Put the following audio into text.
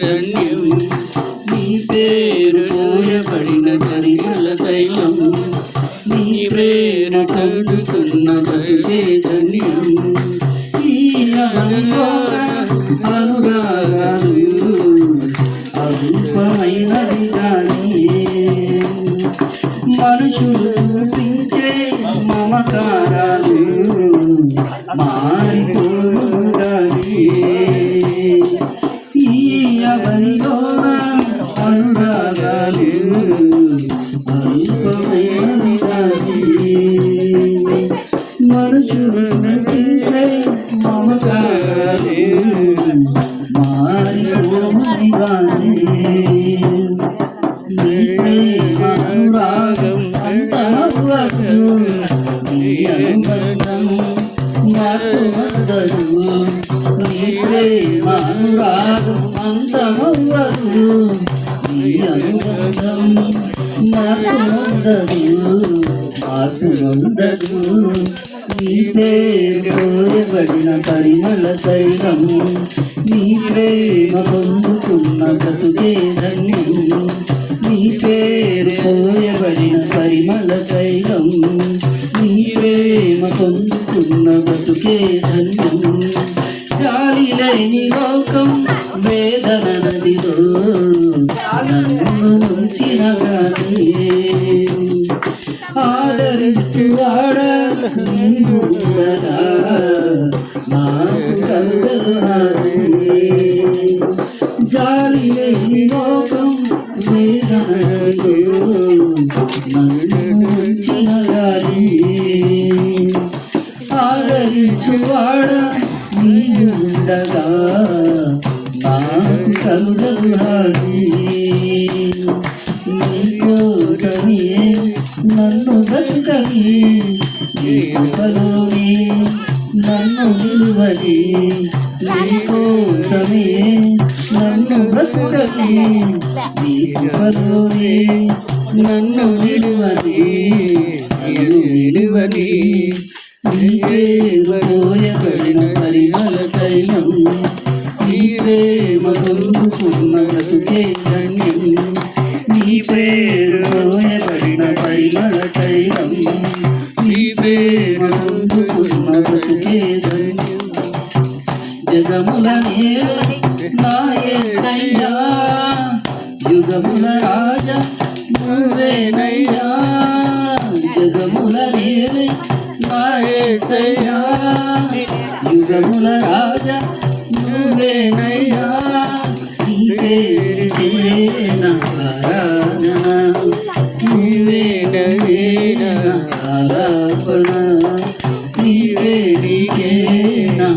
ధన్యం నీ పేరు రాయబడిన పరిమళ తైలం నీ పేరు కడుతున్న ధన్యం ఈ అనురాగాలు అల్పమైనది కానీ మనుషులు చూపించే మమకారాలు మారిపో ఈ అవనిలోన అనురాగాలు అల్పమైనది కానీ మనుషులు చూపించే మమకారాలు మారిపోగాలి అనురాగం అంతమవ్వదు నీ అనుబంధం మరువదదు ఈ ప్రేమ అనురాగం అంతమవ్వదు నీ అనుబంధం మరువదదు మారువదదు నీ పేరు కోరబడిన పరిమళ తైలం నీ ప్రేమ పొందుకున్న బతుకే ధన్యం నీ పేరు కోయబడిన పరిమళ తైలం నీ ప్రేమ పొందుకున్న బతుకే ధన్యం. గాలి లోకం వేదన నదిలో నన్ను ఆదరించువాడ నీవు జాలి లోకం వేదన నదిలో ఉండగా నాకు కలుగదు నీ కోటమి నన్ను బతుకని నీ కృపలోని నన్ను నిలువని నీ కోసమే నన్ను బ్రతుకని నీ కృపలోని నన్ను నిలువని నిలువని నీవే నీ ప్రేమ ధన్యం నీ పేరు పోయబడిన పరిమళ తైలం. నీ ప్రేమ పొందుకున్న ధన్యం జగముల యుగముల నువ్వేనయ్యా. జగముల యుగముల నీవే నా ఆరాధన నీవే నా ఆలాపన నీవే నీకే నా